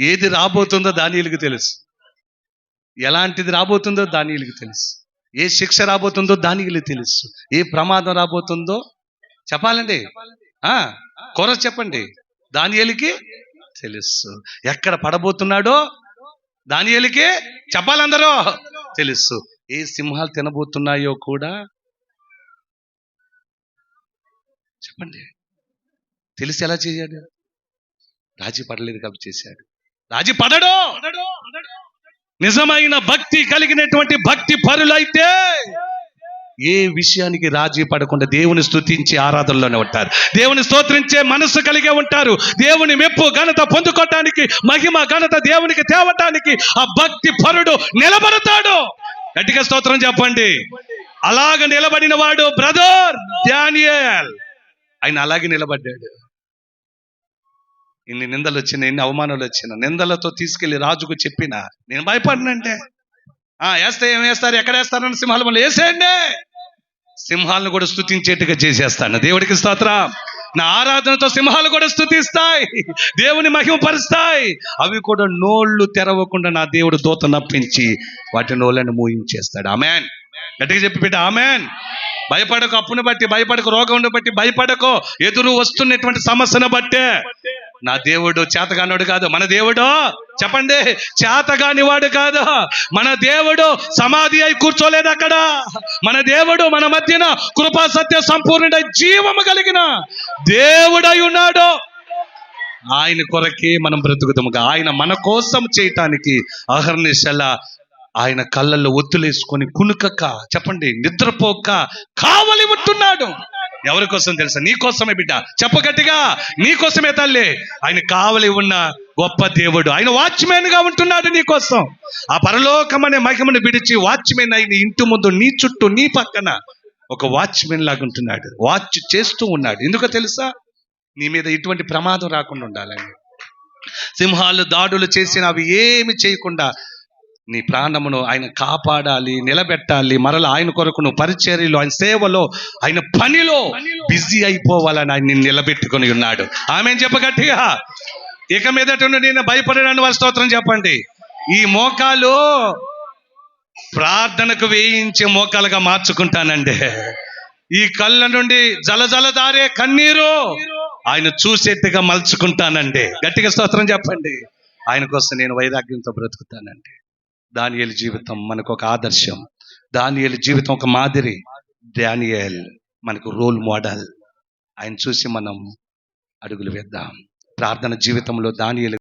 ఏది రాబోతుందో దానిలకు తెలుసు. ఎలాంటిది రాబోతుందో దానిలకు తెలుసు. ఏ శిక్ష రాబోతుందో దానికి తెలుసు. ఏ ప్రమాదం రాబోతుందో చెప్పాలండి. కొర చెప్పండి. దానియలికి తెలుసు. ఎక్కడ పడబోతున్నాడో దానియలికి చెప్పాలందరూ తెలుసు. ఏ సింహాలు తినబోతున్నాయో కూడా చెప్పండి. తెలిసి ఎలా చేశాడు రాజీ పడలేదు కాబట్టి చేశాడు. రాజీ పడడు నిజమైన భక్తి కలిగినటువంటి భక్తి పరులైతే ఏ విషయానికి రాజీ పడకుండా దేవుని స్తుతించి ఆరాధనలోనే ఉంటారు. దేవుని స్తోత్రించే మనస్సు కలిగే ఉంటారు. దేవుని మెప్పు ఘనత పొందుకోవటానికి మహిమ ఘనత దేవునికి తేవటానికి ఆ భక్తి పరుడు నిలబడతాడు. గట్టిగా స్తోత్రం చెప్పండి. అలాగ నిలబడిన వాడు బ్రదర్ డానియల్. ఆయన అలాగే నిలబడ్డాడు. ఇన్ని నిందలు వచ్చిన ఇన్ని అవమానాలు వచ్చిన నిందలతో తీసుకెళ్ళి రాజుకు చెప్పిన నేను భయపడినంటే. ఆ వేస్తే ఏం వేస్తారు ఎక్కడ వేస్తారని సింహాలు మళ్ళీ వేసేయండి. సింహాలను కూడా స్థుతించేట్టుగా చేసేస్తాను. దేవుడికి స్తోత్రం. నా ఆరాధనతో సింహాలు కూడా స్థుతిస్తాయి దేవుని మహిమపరుస్తాయి. అవి కూడా నోళ్ళు తెరవకుండా నా దేవుడు దూత నప్పించి వాటి నోళ్ళని మూయించేస్తాడు. ఆమెన్. గట్టిగా చెప్పి బిడ్డ ఆమెన్. భయపడకు అప్పును బట్టి భయపడకు రోగం బట్టి భయపడకు. ఎదురు వస్తున్నటువంటి సమస్యను బట్టే నా దేవుడు చేతగానోడు కాదు. మన దేవుడు? చెప్పండి. చేతగాని వాడు కాదు. మన దేవుడు సమాధి అయి కూర్చోలేదు అక్కడ. మన దేవుడు మన మధ్యన కృపా సత్య సంపూర్ణుడై జీవము కలిగిన దేవుడై ఉన్నాడు. ఆయన కొరకే మనం బ్రతుకుతాము ఆయన మన కోసం చేయటానికి అహర్నిశల ఆయన కళ్ళల్లో ఒత్తులేసుకొని కునుకక చెప్పండి నిద్రపోక కావలి ఉంటున్నాడు ఎవరి కోసం తెలుసా? నీ కోసమే బిడ్డ. చెప్పగట్టిగా నీ కోసమే తల్లి. ఆయన కావలి ఉన్న గొప్ప దేవుడు. ఆయన వాచ్మెన్గా ఉంటున్నాడు నీ కోసం. ఆ పరలోకం అనే మహిమను విడిచి వాచ్మెన్ అయిన ఇంటి ముందు నీ చుట్టూ నీ పక్కన ఒక వాచ్మెన్ లాగా ఉంటున్నాడు. వాచ్ చేస్తూ ఉన్నాడు. ఎందుకో తెలుసా? నీ మీద ఇటువంటి ప్రమాదం రాకుండా ఉండాలని సింహాలు దాడులు చేసిన అవి ఏమి చేయకుండా నీ ప్రాణమును ఆయన కాపాడాలి నిలబెట్టాలి. మరల ఆయన కొరకు నువ్వు పరిచర్యలో ఆయన సేవలో ఆయన పనిలో బిజీ అయిపోవాలని ఆయన నిన్ను నిలబెట్టుకొని ఉన్నాడు. ఆమె చెప్పగట్టిగా? ఇక మీదట నేను భయపడడానికి వారి స్తోత్రం చెప్పండి. ఈ మోకాలు ప్రార్థనకు వేయించే మోకాలుగా మార్చుకుంటానండి. ఈ కళ్ళ నుండి జలజల దారే కన్నీరు ఆయన చూసేట్టుగా మలుచుకుంటానండి. గట్టిగా స్తోత్రం చెప్పండి. ఆయన కోసం నేను వైరాగ్యంతో బ్రతుకుతానండి. దానియేలు జీవితం మనకు ఒక ఆదర్శం. దానియేలు జీవితం ఒక మాదిరి. డానియల్ మనకు రోల్ మోడల్. ఆయన చూసి మనం అడుగులు వేద్దాం. ప్రార్థన జీవితంలో దానియలు